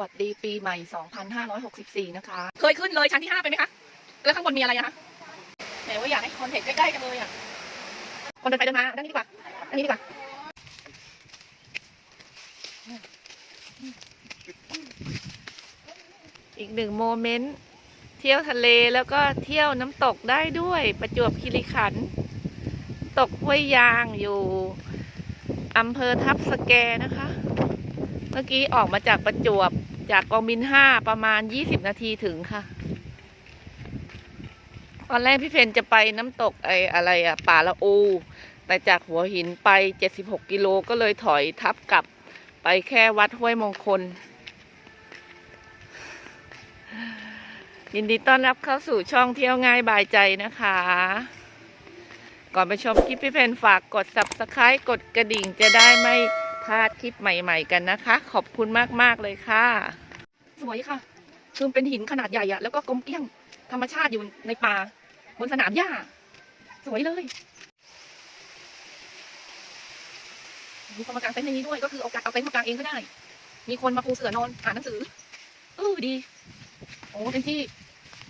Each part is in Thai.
วัสดีปีใหม่ 2564 นะคะ เคยขึ้นเลยชั้นที่ 5 ไปไหมคะ แล้วข้างบนมีอะไรอะคะแหมว่าอยากให้คนเห็นใกล้ๆกันเลยอะคนเดินไปเดินมาด้านนี้ดีกว่าด้านนี้ดีกว่า อีกหนึ่งโมเมนต์ เที่ยวทะเลแล้วก็เที่ยวน้ำตกได้ด้วยประจวบคีรีขันธ์ตกห้วยยางอยู่อำเภอทับสแกนะคะ เมื่อกี้ออกมาจากประจวบ จากกองบินห้าประมาณ20นาทีถึงค่ะ ตอนแรกพี่เพนจะไปน้ำตกไออะไรอะป่าละอู แต่จากหัวหินไป76กิโลก็เลยถอยทับกลับไปแค่วัดห้วยมงคล ยินดีต้อนรับเข้าสู่ช่องเที่ยวง่ายบายใจนะคะ ก่อนไปชมคลิปพี่เพนฝากกด subscribe กดกระดิ่งจะได้ไม่พลาดคลิปใหม่ ๆ กันนะคะ ขอบคุณมาก ๆ เลยค่ะ สวยค่ะ คือเป็นหินขนาดใหญ่อะแล้วก็กลมเกลี้ยงธรรมชาติอยู่ในป่าบนสนามหญ้า สวยเลยมีคนมากางเต็นท์ในนี้ด้วยก็คือเอากางเอาเต็นท์มากางเองก็ได้ มีคนมาปูเสื่อนอนอ่านหนังสือเออดี โอ้เป็นที่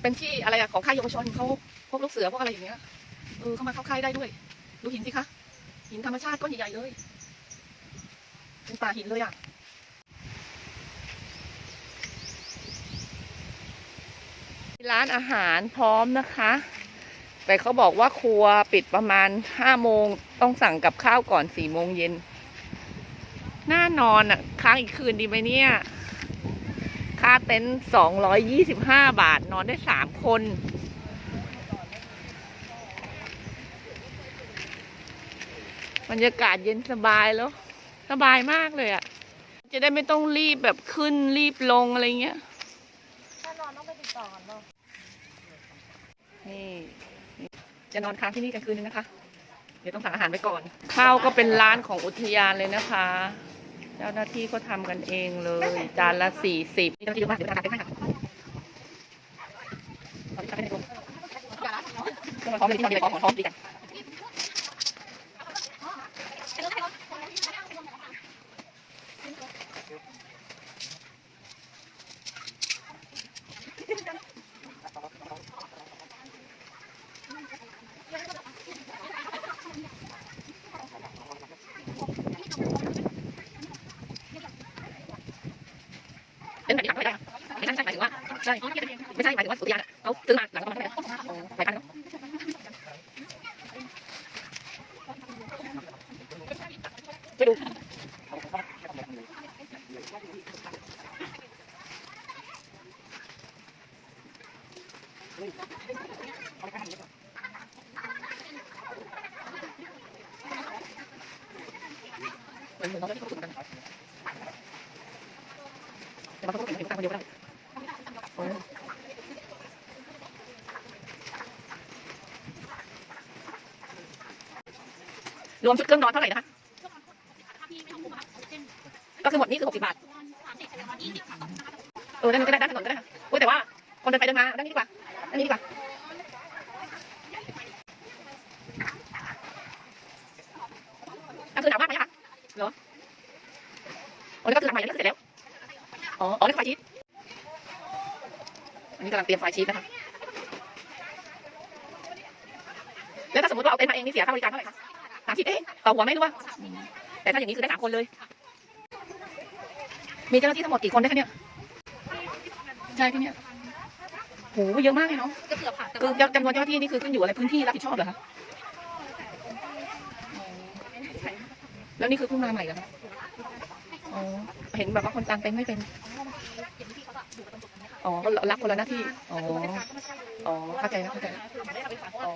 เป็นที่อะไรอะของค่ายเยาวชนเขาพวกลูกเสือพวกอะไรอย่างเงี้ยเออเข้ามาเข้าค่ายได้ด้วย ดูหินสิคะหินธรรมชาติก้อนใหญ่ๆเลย เป็นป่าหินเลยอะ ร้านอาหารพร้อมนะคะ แต่เขาบอกว่าครัวปิดประมาณห้าโมงต้องสั่งกับข้าวก่อนสี่โมงเย็นน่านอนอะ ค้างอีกคืนดีไหมเนี่ย ค่าเต็นท์สองร้อยยี่สิบห้าบาทนอนได้สามคน บรรยากาศเย็นสบายแล้ว สบายมากเลยอะ จะได้ไม่ต้องรีบแบบขึ้นรีบลงอะไรเงี้ย ถ้านอนต้องไปติดต่อก่อนเนาะ นี่จะนอนค้างที่นี่กันคืนนึงนะคะ เดี๋ยวต้องสั่งอาหารไว้ก่อน ข้าวก็เป็นร้านของอุทยานเลยนะคะ เจ้าหน้าที่ก็ทำกันเองเลย จานละสี่สิบมีเจ้าหน้าที่เยอะมากเดี๋ยวจะกางเต็นท์ให้ค่ะตอนนี้กางเต็นท์ในกรงเครื่องนอนพร้อมเลยที่นอนมีอะไรพร้อมหมอนพร้อมดีกันเต็นท์แบบนี้หลังเท่าไหร่ได้อะไม่ใช่ไม่ใช่หมายถึงว่าใช่ไม่ใช่หมายถึงว่า อุทยานเขาซื้อมาหลังประมาณเท่าไหร่หลายพันเนาะช่วยดูเหมือนเหมือนน้องเจ้าที่เขาฝึกกันแต่บางคนก็เห็นคนเดียวก็ได้ รวมชุดเครื่องนอนเท่าไหร่นะคะก็คือหมดนี่คือหกสิบบาทเออด้านนี้ก็ได้ด้านถนนก็ได้ค่ะโอ้ยแต่ว่าคนเดินไปเดินมาด้านนี้ดีกว่าด้านนี้ดีกว่าอะคือหนาวมากไหมคะเหรออ๋อนี่ก็คือหลังใหม่อันนี้คือเสร็จแล้วอ๋ออ๋อนี่ไฟชีสอันนี้กำลังเตรียมไฟชีสนะคะแล้วถ้าสมมติว่าเอาเต็นท์มาเองนี่เสียค่าบริการเท่าไหร่คะามสิบเองต่อหัวไหมหรือว่า แต่ถ้าอย่างนี้คือได้สามคนเลย มีเจ้าหน้าที่ทั้งหมดกี่คนได้คะเนี่ยใช่ที่เนี่ยโหเยอะมากเลยเนาะก็เกือบค่ะแต่คือว่าจำนวนเจ้าหน้าที่นี่คือขึ้นอยู่อะไรพื้นที่รับผิดชอบเหรอคะแล้วนี่คือเพิ่งมาใหม่เหรอคะอ๋อเห็นแบบว่าคนกลางเต็นท์ไม่เป็นอ๋อก็รับคนละหน้าที่ อ๋อ อ๋อ เข้าใจแล้วเข้าใจแล้วคือไม่ได้ทำเป็นฝาเพราะอ๋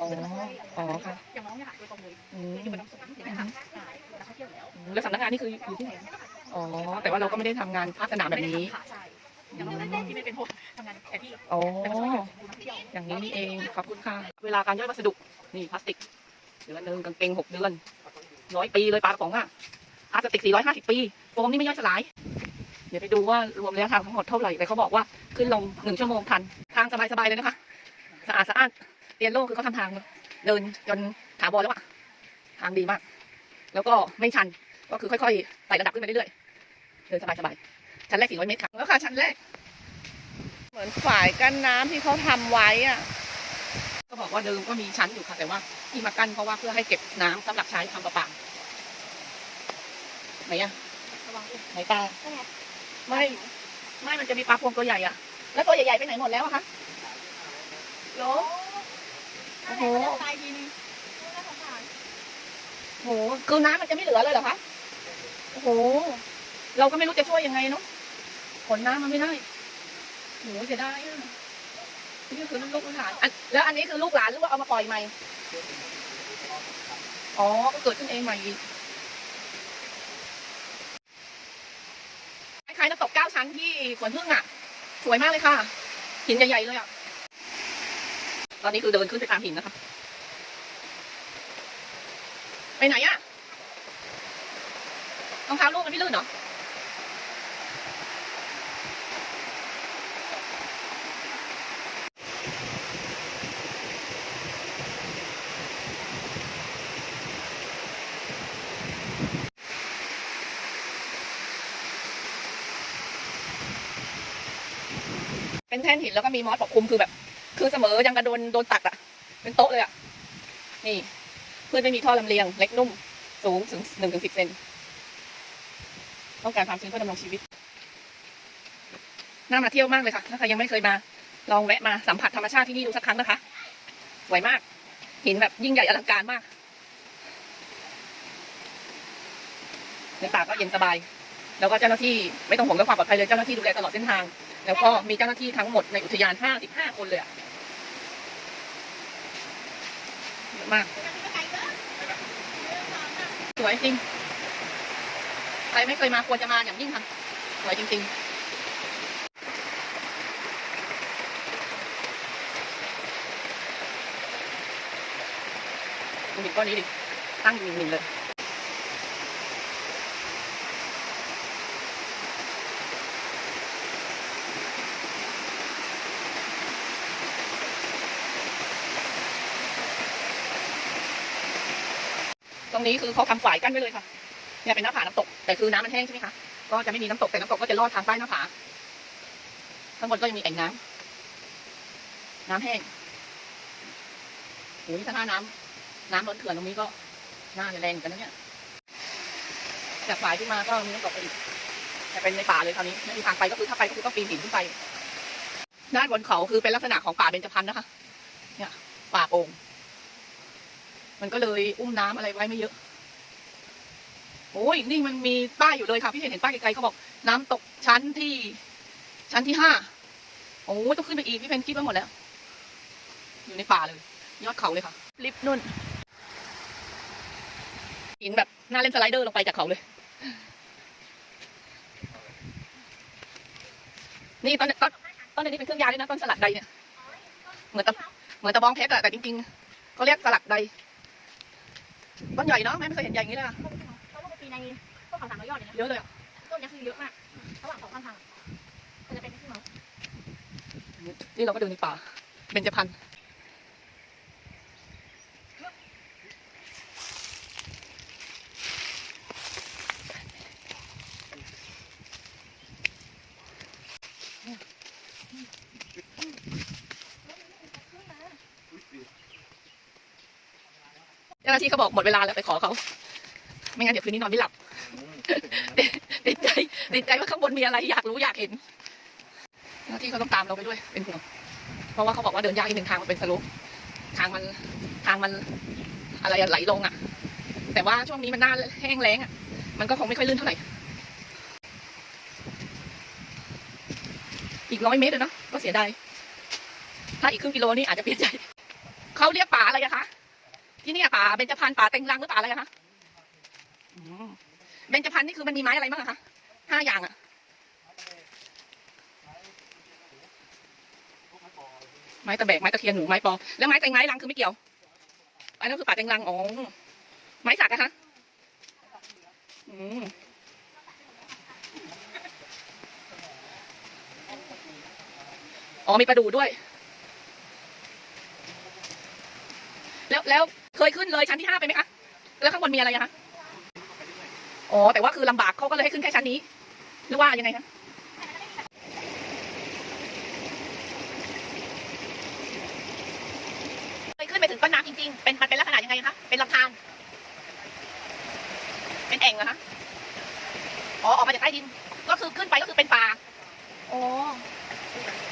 อปิดอ๋อ อ๋อค่ะ อย่างน้องเนี่ยค่ะโดยตรงเลยอืมอยู่บนน้ำสมเห็นไหมคะอ่านักท่องเที่ยวอยู่แล้วแล้วสำนักงานนี่คืออยู่ที่ไหน อ๋อ แต่ว่าเราก็ไม่ได้ทำงานภาคสนามแบบนี้ ค่ะใช่อย่างเราที่ไม่เป็นพวกทำงานแต่ที่อ๋อ แต่ก็ช่วยกันดูนักท่องเที่ยวอย่างนี้นี่เอง ขอบคุณค่ะ เวลาการย่อยวัสดุ นี่พลาสติก เดือนหนึ่งกางเกงหกเดือนร้อยปีเลยปลากระป๋องอะพลาสติกสี่ร้อยห้าสิบปี โฟมนี่ไม่ย่อยสลาย เดี๋ยวไปดูว่ารวมระยะทางทั้งหมดเท่าไหร่แต่เขาบอกว่าขึ้นลงหนึ่งชั่วโมงทัน ทางสบายๆเลยนะคะ สะอาดสะอ้าน เตียนโล่งคือเขาทำทางเดินจนถาวรแล้วอะทางดีมาก แล้วก็ไม่ชัน ก็คือค่อยๆไต่ระดับขึ้นไปเรื่อยๆ เดินสบายๆ ชั้นแรก400เมตรค่ะแล้วค่ะชั้นแรก เหมือนฝายกั้นน้ำที่เขาทำไว้อะก็บอกว่าเดิมก็มีชั้นอยู่ค่ะ แต่ว่าที่มากั้นเพราะว่าเพื่อให้เก็บน้ำสำหรับใช้ทำประปาไหนอะระวังด้วยไหนปลานั่นไงไม่ ไม่ มันจะมีปลาพวงตัวใหญ่อะแล้วตัวใหญ่ๆไปไหนหมดแล้วอะคะโหล โอ้โหตายทีนึงน่าสงสารโหคือน้ำมันจะไม่เหลือเลยเหรอคะโอ้โห เราก็ไม่รู้จะช่วยยังไงเนาะขนน้ำมันไม่ได้โหเสียดายอะนี่คือลูกหลานอันแล้วอันนี้คือลูกหลานหรือว่าเอามาปล่อยใหม่ อ๋อ ก็เกิดขึ้นเองใหม่อีกคล้ายๆน้ำตกเก้าชั้นที่สวนพึ่งอะ สวยมากเลยค่ะ หินใหญ่ๆเลยอะ ตอนนี้คือเดินขึ้นไปตามหินนะคะ ไปไหนอะรองเท้าลูกมันไม่ลื่นเหรอเป็นแท่นหินแล้วก็มีมอสปกคลุมคือแบบ คือเสมอยังกระโดนโดนตัดอะเป็นโต๊ะเลยอะนี่พื้นไม่มีท่อลำเลียง เล็กนุ่ม สูงถึงหนึ่งถึงสิบเซนต้องการความชื้นเพื่อดำรงชีวิตน่ามาเที่ยวมากเลยค่ะ ถ้าใครยังไม่เคยมา ลองแวะมาสัมผัสธรรมชาติที่นี่ดูสักครั้งนะคะสวยมากหินแบบยิ่งใหญ่อลังการมากในป่าก็เย็นสบาย แล้วก็เจ้าหน้าที่ไม่ต้องห่วงเรื่องความปลอดภัยเลยเจ้าหน้าที่ดูแลตลอดเส้นทาง แล้วก็มีเจ้าหน้าที่ทั้งหมดในอุทยาน 55 คนเลยอะเยอะ มาก สวยจริง ใครไม่เคยมาควรจะมาอย่างยิ่งค่ะ สวยจริงๆดูหินก้อนนี้ดิตั้งอยู่หนึ่งๆเลย นี้คือเขาทำฝายกั้นไว้เลยค่ะ เนี่ยเป็นหน้าผาน้ำตก แต่คือน้ำมันแห้งใช่ไหมคะ ก็จะไม่มีน้ำตก แต่น้ำตกก็จะลอดทางใต้หน้าผา ข้างบนก็ยังมีแอ่งน้ำ น้ำแห้งโอ้ยถ้าหน้าน้ำน้ำล้นเขื่อนตรงนี้ก็น่าจะแรงเหมือนกันนะเนี่ย จากฝายขึ้นมาก็มีน้ำตกไปอีกแต่เป็นในป่าเลยคราวนี้ไม่มีทางไปก็คือถ้าไปก็คือต้องปีนหินขึ้นไป ด้านบนเขาคือเป็นลักษณะของป่าเบญจพรรณนะคะ เนี่ย ป่าโป่ง มันก็เลยอุ้มน้ำอะไรไว้ไม่เยอะ โอ้ยนี่มันมีป้ายอยู่เลยค่ะ พี่เห็นเห็นป้ายไกลๆเขาบอก น้ำตกชั้นที่ ชั้นที่ห้าโอ้ยต้องขึ้นไปอีกพี่เพนคิดไว้หมดแล้ว อยู่ในป่าเลย ยอดเขาเลยค่ะ ลิฟต์นุ่นหินแบบน่าเล่นสไลเดอร์ลงไปจากเขาเลย นี่ต้นต้นต้นนี้เป็นเครื่องยาด้วยนะต้นสลัดใดเนี่ย เหมือนตะเหมือนตะบองเพชรอะแต่จริงๆเขาเรียกสลัดใด ต้นใหญ่เนาะแม่ไม่เคยเห็นใหญ่อย่างนี้เลยอะเขาลงไปปีในต้นเขาสามร้อยยอดเลยนะเยอะเลยอะต้นนี้คือเยอะมากระหว่างสองข้างทางมันจะเป็นที่เมานี่เราก็เดินในป่าเบญจพรรณ จ้าหน้าที่เขาบอกหมดเวลาแล้วไปขอเขา ไม่งั้นเดี๋ยวคืนนี้นอนไม่หลับ ติดใจติดใจว่าข้างบนมีอะไรอยากรู้อยากเห็นเจ้าหน้าที่เขาต้องตามเราไปด้วยเป็นห่วงเพราะว่าเขาบอกว่าเดินยากอีกหนึ่งทางมันเป็นสโลปทางมันทางมันอะไรอะไหลลงอะ แต่ว่าช่วงนี้มันหน้าแห้งแล้งอะ มันก็คงไม่ค่อยลื่นเท่าไหร่ อีกร้อยเมตรเลยเนาะก็เสียดายถ้าอีกครึ่งกิโลนี่อาจจะเปลี่ยนใจเขาเรียกป่าอะไรอะคะ ที่นี่ป่าเบญจพรรณป่าเต็งรังหรือป่าอะไรคะเบญจพรรณนี่คือมันมีไม้อะไรบ้างคะห้าอย่างอะไม้ตะแบกไม้ตะเคียนหนูไม้ปอแล้วไม้แตงไม้รังคือไม่เกี่ยวอันนั้นคือป่าแตงรังอ๋อไม้สักนะคะอืมอ๋อมีประดู่ด้วย แล้วแล้ว เคยขึ้นเลยชั้นที่ห้าไปไหมคะ แล้วข้างบนมีอะไรอะคะ อ๋อ แต่ว่าคือลำบากเขาก็เลยให้ขึ้นแค่ชั้นนี้ หรือว่ายังไงคะเคยขึ้นไปถึงต้นน้ำจริงๆ เป็นมันเป็นลักษณะยังไงคะ เป็นลำธาร เป็นแอ่งเหรอคะ อ๋อ ออกมาจากใต้ดิน ก็คือขึ้นไปก็คือเป็นป่า อ๋อ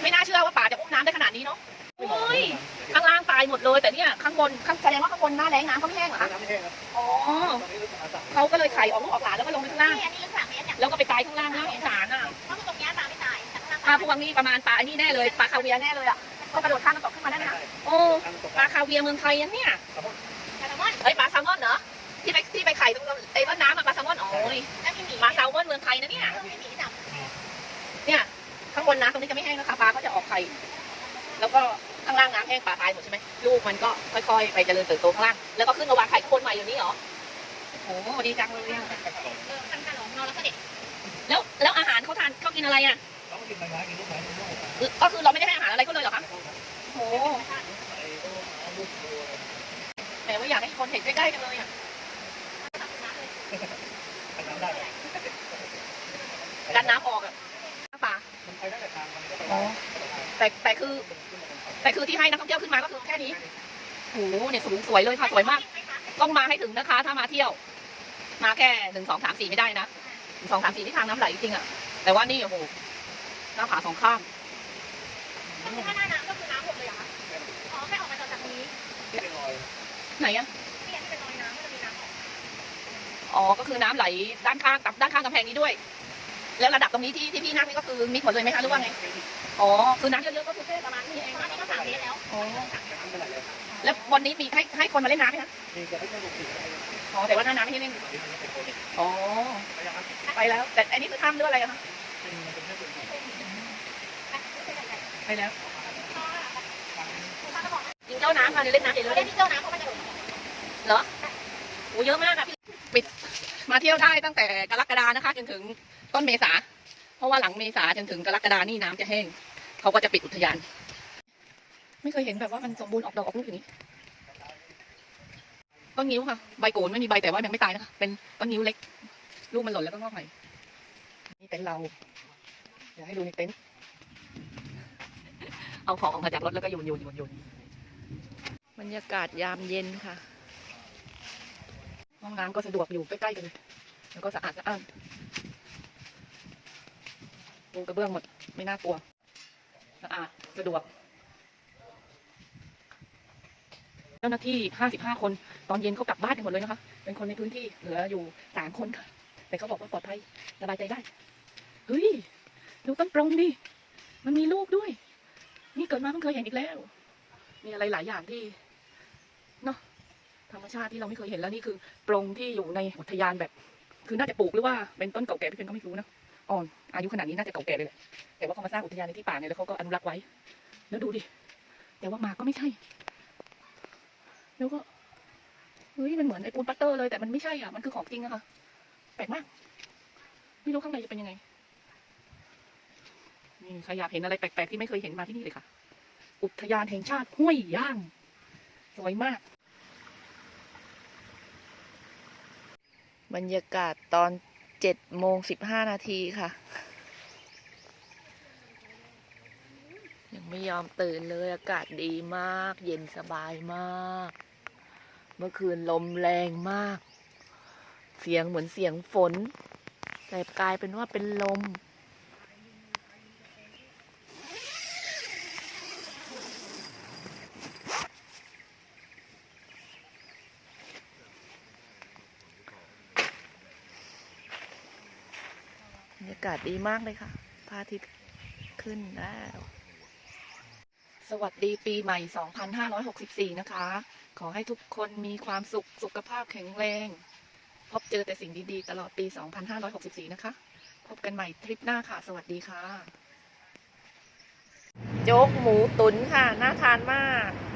ไม่น่าเชื่อว่าป่าจะอุ้มน้ำได้ขนาดนี้เนาะโอ้ยข้างล่างตายหมดเลย แต่เนี่ยข้างบนข้างแสดงว่าข้างบนหน้าแรงน้ำก็ไม่แห้งเหรอคะน้ำไม่แห้งครับอ๋อตอนนี้รู้สึกอาสาเขาก็เลยไข่ออกลูกออกหลานแล้วก็ลงไปข้างล่าง อันนี้ลึกสามเมตรเนี่ยแล้วก็ไปตายข้างล่างน่าสงสารอะเพราะตรงนี้ปลาไม่ตายแต่ข้างล่างปลาพวงนี่ประมาณปลาไอ้นี่แน่เลยปลาคาเวียร์แน่เลยอะก็กระโดดข้ามน้ำตกขึ้นมาได้ไหมคะโอ้ทางตกปลาคาเวียร์เมืองไทยนะเนี่ยแซลมอนเอ้ยปลาแซลมอนเหรอที่ไปที่ไปไข่ตรงไอ้ต้นน้ำอะปลาแซลมอนโอ้ยแล้วมีหมีปลาแซลมอนเมืองไทยนะเนี่ย มีหมีจับเนี่ยข้างบนน้ำตรงนี้จะไม่แห้งนะคะปลาก็จะออกไข่ แล้วก็ข้างล่างน้ำแห้งปลาตายหมดใช่ไหมลูกมันก็ค่อยๆ ไปเจริญเติบโตข้างล่าง แล้วก็ขึ้นมาวางไข่ข้างบนใหม่อย่างนี้เหรอโอ้โหดีจังเลยอะเออข้างๆหลงนอนแล้วก็เด็กแล้วแล้วอาหารเขาทานเขากินอะไรอะเราก็กินใบไม้กินลูกไม้กินลูกไม้ก็คือเราไม่ได้ให้อาหารอะไรเขาเลยเหรอคะโอ้โหไอ้ต้นเอาลูกดูแหมว่าอยากให้คนเห็นใกล้ๆกันเลยอะทำน้ำได้กันน้ำออกอะน้ำป่ามันไปได้แต่ทางมันก็ไปอ๋อแต่แต่คือ แต่คือที่ให้นักท่องเที่ยวขึ้นมาก็คือแค่นี้โอ้โหเนี่ยสูงสวยเลยค่ะสวยมาก ต้องมาให้ถึงนะคะ ถ้ามาเที่ยว มาแค่หนึ่งสองสามสี่ไม่ได้นะหนึ่งสองสามสี่ที่ทางน้ำไหลจริงๆอะแต่ว่านี่โอ้โหหน้าผาสองข้างก็คือถ้าหน้าน้ำก็คือน้ำหมดเลยเหรอคะอ๋อแค่ออกมาจากตรงนี้ที่เป็นรอยไหนอะที่อันนี้เป็นรอยน้ำก็จะมีน้ำออกอ๋อ ก็คือน้ำไหลด้านข้างกับด้านข้างกำแพงนี้ด้วย แล้วระดับตรงนี้ที่ที่พี่นั่งนี่ก็คือมิดหมดเลยไหมคะหรือว่าไง อ๋อ คือน้ำเยอะๆก็คือแค่ประมาณนี้เองตอนนี้ก็สามเมตรแล้ว อ๋อน้ำเป็นไรเลยแล้ววันนี้มีให้ให้คนมาเล่นน้ำไหมคะมีจะให้แค่ลูกศิษย์อ๋อ แต่ว่าหน้าน้ำไม่ให้เล่นที่มันเป็นโปรเจกต์อ๋อไปยังครับไปแล้ว แต่อันนี้คือถ้ำหรืออะไรอะคะเป็นมันเป็นแค่ส่วนของไปแล้วคุณป้าก็บอกยิงเจ้าน้ำมาเล่นน้ำเดี๋ยวเราเราได้เล่นที่เจ้าน้ำเขามาจะหลงเหรอโอ้เยอะมากอะพี่ปิดมาเที่ยวได้ตั้งแต่กรกฎานะคะจนถึง ต้นเมษา เพราะว่าหลังเมษาจนถึงกรกฎานี่น้ำจะแห้ง เขาก็จะปิดอุทยาน ไม่เคยเห็นแบบว่ามันสมบูรณ์ออกดอกออกลูกอย่างนี้ ต้นงิ้วค่ะ ใบโกนไม่มีใบแต่ว่ายังไม่ตายนะคะ เป็นต้นงิ้วเล็ก ลูกมันหล่นแล้วก็งอกใหม่ นี่เต็นท์เรา เดี๋ยวให้ดูในเต็นท์ เอาของออกมาจากรถแล้วก็โยนโยนโยนโยนบรรยากาศยามเย็นค่ะ ห้องน้ำก็สะดวกอยู่ใกล้ๆกันเลยแล้วก็สะอาดสะอ้าน ปูกระเบื้องหมด ไม่น่ากลัวสะอาดสะดวก เจ้าหน้าที่ห้าสิบห้าคน ตอนเย็นเขากลับบ้านกันหมดเลยนะคะ เป็นคนในพื้นที่เหลืออยู่สามคนค่ะ แต่เขาบอกว่าปลอดภัยสบายใจได้ เฮ้ย ดูต้นปรงดิ มันมีลูกด้วย นี่เกิดมาเพิ่งเคยเห็นอีกแล้ว มีอะไรหลายอย่างที่เนาะธรรมชาติที่เราไม่เคยเห็นแล้วนี่คือปรงที่อยู่ในอุทยานแบบ คือน่าจะปลูกหรือว่าเป็นต้นเก่าแก่พี่เพนก็ไม่รู้นะ อ่อน อายุขนาดนี้น่าจะเก่าแก่เลยแหละแต่ว่าเขามาสร้างอุทยานในที่ป่าเนี่ยแล้วเขาก็อนุรักษ์ไว้ แล้วดูดิ แต่ว่ามากก็ไม่ใช่ แล้วก็เฮ้ยมันเหมือนไอ้ปูนปัตเตอร์เลยแต่มันไม่ใช่อะ มันคือของจริงอะค่ะ แปลกมาก ไม่รู้ข้างในจะเป็นยังไง นี่ใครอยากเห็นอะไรแปลกๆที่ไม่เคยเห็นมาที่นี่เลยค่ะ อุทยานแห่งชาติห้วยย่าง สวยมาก บรรยากาศตอน เจ็ดโมงสิบห้านาทีค่ะ ยังไม่ยอมตื่นเลยอากาศดีมาก เย็นสบายมาก เมื่อคืนลมแรงมาก เสียงเหมือนเสียงฝน แต่กลายเป็นว่าเป็นลมากาศดีมากเลยค่ะพระอาทิตย์ขึ้นแล้ว สวัสดีปีใหม่ 2564 นะคะ ขอให้ทุกคนมีความสุข สุขภาพแข็งแรง พบเจอแต่สิ่งดีๆ ตลอดปี 2564 นะคะ พบกันใหม่ทริปหน้าค่ะ สวัสดีค่ะ โจ๊กหมูตุ๋นค่ะ น่าทานมากอ